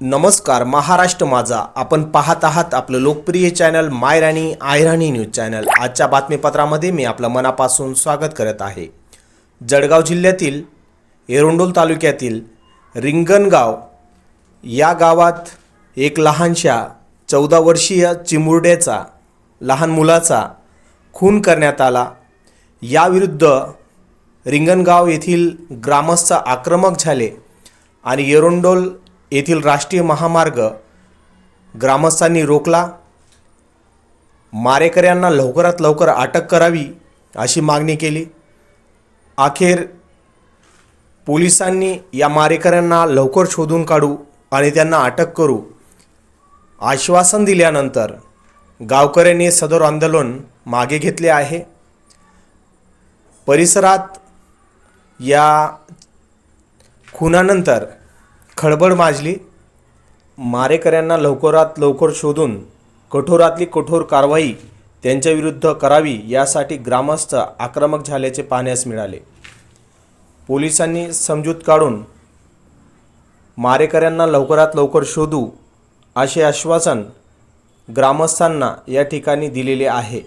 नमस्कार महाराष्ट्र माझा. आपण पाहत आहात आपलं लोकप्रिय channel my Rani Irani news channel. आजच्या बातमीपत्रामध्ये मी आपलं मनापासून स्वागत करत आहे. जळगाव जिल्ह्यातील एरोंडोल तालुक्यातील रिंगणगाव या गावात एक लहानशा चौदा वर्षीय चिमुरड्याचा लहान मुलाचा खून करण्यात आला. याविरुद्ध रिंगणगाव येथील ग्रामस्थ आक्रमक झाले आणि एरोंडोल येथील राष्ट्रीय महामार्ग ग्रामस्थांनी रोखला. मारेकऱ्यांना लवकरात लवकर अटक करावी अशी मागणी केली. अखेर पोलिसांनी या मारेकऱ्यांना लवकर शोधून काढू आणि त्यांना अटक करू. आश्वासन दिल्यानंतर गावकऱ्यांनी सदर आंदोलन मागे घेतले आहे. परिसरात या खुनानंतर खळबळ माजली. मारेकऱ्यांना लवकरात लवकर शोधून कठोरातली कठोर कारवाई त्यांच्याविरुद्ध करावी यासाठी ग्रामस्थ आक्रमक झाल्याचे पाहण्यास मिळाले. पोलिसांनी समजूत काढून मारेकऱ्यांना लवकरात लवकर शोधू असे आश्वासन ग्रामस्थांना या ठिकाणी दिलेले आहे.